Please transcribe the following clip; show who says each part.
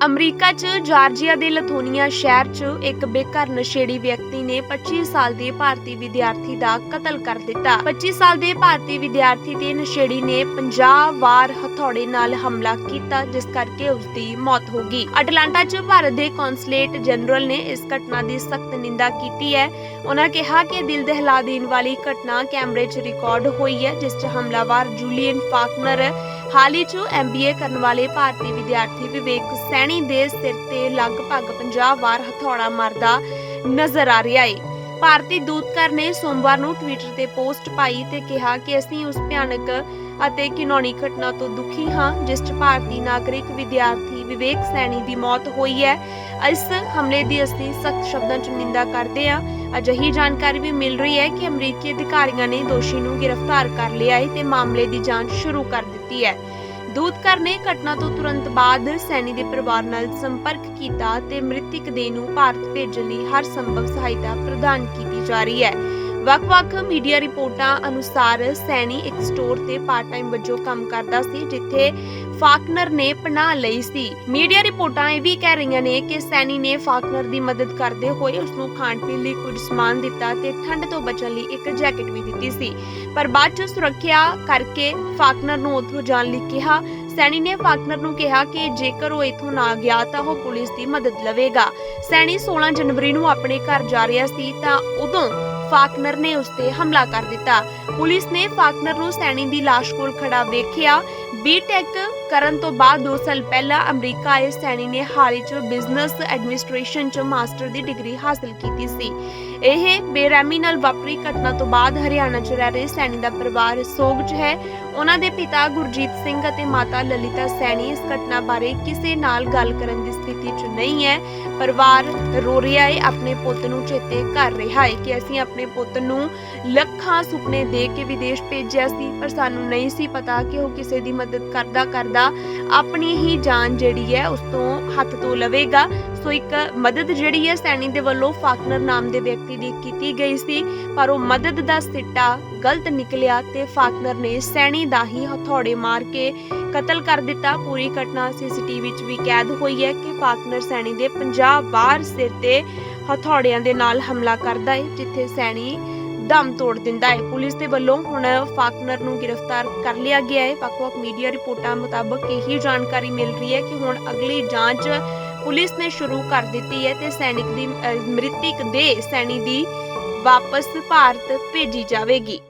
Speaker 1: America 'ਚ, Georgia ਦੇ ਲਥੋਨੀਆ ਸ਼ਹਿਰ 'ਚ ਇੱਕ ਬੇਘਰ ਨਸ਼ੇੜੀ ਵਿਅਕਤੀ ਨੇ 25 ਸਾਲ ਦੇ ਭਾਰਤੀ ਵਿਦਿਆਰਥੀ ਦਾ ਕਤਲ ਕਰ ਦਿੱਤਾ। 25 ਸਾਲ ਦੇ ਭਾਰਤੀ ਵਿਦਿਆਰਥੀ ਤੇ ਨਸ਼ੇੜੀ ਨੇ 50 ਵਾਰ ਹਥੌੜੇ ਨਾਲ ਹਮਲਾ ਕੀਤਾ, ਜਿਸ ਕਰਕੇ ਉਸ ਦੀ ਮੌਤ ਹੋ ਗਈ। ਅਟਲਾਂਟਾ 'ਚ ਭਾਰਤ ਦੇ ਕੌਂਸਲੇਟ ਜਨਰਲ ਨੇ ਇਸ ਘਟਨਾ ਦੀ ਸਖਤ ਨਿੰਦਾ ਕੀਤੀ ਹੈ। ਉਹਨਾਂ ਕਿਹਾ ਕਿ ਦਿਲ ਦਹਿਲਾ ਦੇਣ ਵਾਲੀ ਘਟਨਾ ਕੈਮਰੇ 'ਚ ਰਿਕਾਰਡ ਹੋਈ ਹੈ, ਜਿਸ 'ਚ ਹਮਲਾਵਰ ਜੂਲੀਅਨ ਫਾਕਨਰ ਹਾਲ ਹੀ 'ਚ ਐਮਬੀਏ ਕਰਨ ਵਾਲੇ ਭਾਰਤੀ ਵਿਦਿਆਰਥੀ ਵਿਵੇਕ ਸੈਣੀ ਦੇ ਸਿਰ ਤੇ ਲਗਭਗ 50 ਵਾਰ ਹਥੌੜਾ ਮਾਰਦਾ ਨਜ਼ਰ ਆ ਰਿਹਾ ਹੈ ਭਾਰਤੀ ਦੂਤਘਰ ਨੇ ਸੋਮਵਾਰ ਨੂੰ ਟਵਿੱਟਰ ਤੇ ਪੋਸਟ ਪਾਈ ਤੇ ਕਿਹਾ ਕਿ ਅਸੀਂ ਉਸ ਭਿਆਨਕ ਅਤੇ ਘਿਨੌਣੀ ਘਟਨਾ ਤੋਂ ਦੁਖੀ ਹਾਂ, ਜਿਸ 'ਚ ਭਾਰਤੀ ਨਾਗਰਿਕ ਵਿਦਿਆਰਥੀ ਵਿਵੇਕ ਸੈਣੀ ਦੀ ਮੌਤ ਹੋਈ ਹੈ। ਇਸ ਹਮਲੇ ਦੀ ਅਸੀਂ ਸਖਤ ਸ਼ਬਦਾਂ 'ਚ ਨਿੰਦਾ ਕਰਦੇ ਹਾਂ। ਅਜਿਹੀ ਜਾਣਕਾਰੀ ਵੀ ਮਿਲ ਰਹੀ ਹੈ ਕਿ ਅਮਰੀਕੀ ਅਧਿਕਾਰੀਆਂ ਨੇ ਦੋਸ਼ੀ ਨੂੰ ਗ੍ਰਿਫਤਾਰ ਕਰ ਲਿਆ ਹੈ ਤੇ ਮਾਮਲੇ ਦੀ ਜਾਂਚ ਸ਼ੁਰੂ ਕਰ ਦਿੱਤੀ ਹੈ। ਦੂਤ ਦੂਤਘਰ ਨੇ ਘਟਨਾ ਤੋਂ ਤੁਰੰਤ ਬਾਅਦ ਸੈਣੀ ਦੇ ਪਰਿਵਾਰ ਨਾਲ ਸੰਪਰਕ ਕੀਤਾ ਤੇ ਮ੍ਰਿਤਕ ਦੇਹ ਨੂੰ ਭਾਰਤ ਭੇਜਣ ਲਈ ਹਰ ਸੰਭਵ ਸਹਾਇਤਾ ਪ੍ਰਦਾਨ ਕੀਤੀ ਜਾ ਰਹੀ ਹੈ। ਵੱਖ-ਵੱਖ ਮੀਡੀਆ ਰਿਪੋਰਟਾਂ ਅਨੁਸਾਰ ਸੈਣੀ ਇੱਕ ਸਟੋਰ ਤੇ ਪਾਰਟ ਟਾਈਮ ਵਜੋਂ ਕੰਮ ਕਰਦਾ ਸੀ, ਜਿੱਥੇ ਫਾਕਨਰ ਨੇ ਪਨਾਹ ਲਈ ਸੀ। ਮੀਡੀਆ ਰਿਪੋਰਟਾਂ ਇਹ ਵੀ ਕਹਿ ਰਹੀਆਂ ਨੇ ਕਿ ਸੈਣੀ ਨੇ ਫਾਕਨਰ ਦੀ ਮਦਦ ਕਰਦੇ ਹੋਏ ਉਸ ਨੂੰ ਖਾਣ ਪੀਣ ਲਈ ਕੁਝ ਸਮਾਨ ਦਿੱਤਾ ਤੇ ਠੰਡ ਤੋਂ ਬਚਣ ਲਈ ਇੱਕ ਜੈਕਟ ਵੀ ਦਿੱਤੀ ਸੀ। ਪਰ ਬਾਅਦ ਚ ਸੁਰੱਖਿਆ ਕਰਕੇ ਫਾਕਨਰ ਨੂੰ ਉੱਥੋਂ ਜਾਣ ਲਈ ਕਿਹਾ। ਸੈਣੀ ਨੇ ਫਾਕਨਰ ਨੂੰ ਕਿਹਾ ਕਿ ਜੇਕਰ ਉਹ ਇੱਥੋਂ ਨਾ ਗਿਆ ਤਾਂ ਉਹ ਪੁਲਿਸ ਦੀ ਮਦਦ ਲਵੇਗਾ। ਸੈਣੀ 16 ਜਨਵਰੀ ਨੂੰ ਆਪਣੇ ਘਰ ਜਾ ਰਿਹਾ ਸੀ ਤਾਂ ਉਦੋਂ ਫਾਕਨਰ ਨੇ ਉਸ ਤੇ ਹਮਲਾ ਕਰ ਦਿੱਤਾ। ਪੁਲਿਸ ਨੇ ਫਾਕਨਰ ਨੂੰ ਸੈਣੀ ਦੀ ਲਾਸ਼ ਕੋਲ ਖੜਾ ਵੇਖਿਆ ਬੀਟੈਕ ਕਰਨ ਤੋਂ ਬਾਅਦ 2 ਸਾਲ ਪਹਿਲਾਂ ਅਮਰੀਕਾ ਆਏ ਸੈਣੀ ਨੇ ਹਾਲ ਹੀ 'ਚ ਬਿਜ਼ਨਸ ਐਡਮਿਨਿਸਟ੍ਰੇਸ਼ਨ 'ਚ ਮਾਸਟਰ ਦੀ ਡਿਗਰੀ ਹਾਸਲ ਕੀਤੀ ਸੀ। ਇਹ ਬੇਰਹਿਮੀ ਨਾਲ ਵਾਪਰੀ ਘਟਨਾ ਤੋਂ ਬਾਅਦ ਹਰਿਆਣਾ 'ਚ ਰਹਿ ਰਹੇ ਸੈਣੀ ਦਾ ਪਰਿਵਾਰ ਸੋਗ 'ਚ ਹੈ। ਉਹਨਾਂ ਦੇ ਪਿਤਾ ਗੁਰਜੀਤ ਸਿੰਘ ਅਤੇ ਮਾਤਾ ਲਲਿਤਾ ਸੈਣੀ ਇਸ ਘਟਨਾ ਬਾਰੇ ਕਿਸੇ ਨਾਲ ਗੱਲ ਕਰਨ ਦੀ ਸਥਿਤੀ 'ਚ ਨਹੀਂ ਹੈ। ਪਰਿਵਾਰ ਰੋ ਰਿਹਾ ਹੈ, ਆਪਣੇ ਪੁੱਤ ਨੂੰ ਚੇਤੇ ਕਰ ਰਿਹਾ ਹੈ ਕਿ ਅਸੀਂ ਆਪਣੇ ਪੁੱਤ ਨੂੰ ਲੱਖਾਂ ਸੁਪਨੇ ਦੇ ਕੇ ਵਿਦੇਸ਼ ਭੇਜਿਆ ਸੀ, ਪਰ ਸਾਨੂੰ ਨਹੀਂ ਸੀ ਪਤਾ ਕਿ ਉਹ ਕਿਸੇ ਦੀ ਮਦਦ ਕਰਦਾ ਕਰਦਾ ਆਪਣੀ ਹੀ ਜਾਨ ਜਿਹੜੀ ਹੈ ਉਸ ਤੋਂ ਹੱਥ ਤੋਂ ਲਵੇਗਾ। ਸੋ ਇੱਕ ਮਦਦ ਜਿਹੜੀ ਹੈ ਸੈਣੀ ਦੇ ਵੱਲੋਂ ਫਾਕਨਰ ਨਾਮ ਦੇ ਵਿਅਕਤੀ ਦੀ ਕੀਤੀ ਗਈ ਸੀ, ਪਰ ਉਹ ਮਦਦ ਦਾ ਸਿੱਟਾ ਗਲਤ ਨਿਕਲਿਆ ਤੇ ਫਾਕਨਰ ਨੇ ਸੈਣੀ ਦਾ ਹੀ ਹਥੌੜੇ ਮਾਰ ਕੇ ਕਤਲ ਕਰ ਦਿੱਤਾ। ਪੂਰੀ ਘਟਨਾ ਸੀਸੀਟੀਵੀ ਵਿੱਚ ਵੀ ਕੈਦ ਹੋਈ ਹੈ ਕਿ ਫਾਕਨਰ ਸੈਣੀ ਦੇ 50 ਵਾਰ ਸਿਰ ਤੇ ਹਥੌੜਿਆਂ ਦੇ ਨਾਲ ਹਮਲਾ ਕਰਦਾ ਹੈ, ਜਿੱਥੇ ਸੈਣੀ ਦਮ ਤੋੜ ਦਿੰਦਾ ਹੈ। ਪੁਲਿਸ ਦੇ ਵੱਲੋਂ ਹੁਣ ਫਾਕਨਰ ਨੂੰ ਗ੍ਰਿਫਤਾਰ ਕਰ ਲਿਆ ਗਿਆ ਹੈ। ਵੱਖ-ਵੱਖ ਮੀਡੀਆ ਰਿਪੋਰਟਾਂ ਮੁਤਾਬਕ ਇਹੀ ਜਾਣਕਾਰੀ ਮਿਲ ਰਹੀ ਹੈ ਕਿ ਹੁਣ ਅਗਲੀ ਜਾਂਚ ਪੁਲਿਸ ਨੇ ਸ਼ੁਰੂ ਕਰ ਦਿੱਤੀ ਹੈ ਤੇ ਸੈਨਿਕ ਦੀ ਮ੍ਰਿਤਕ ਦੇ ਸੈਣੀ ਦੀ ਵਾਪਸ ਭਾਰਤ ਭੇਜੀ ਜਾਵੇਗੀ।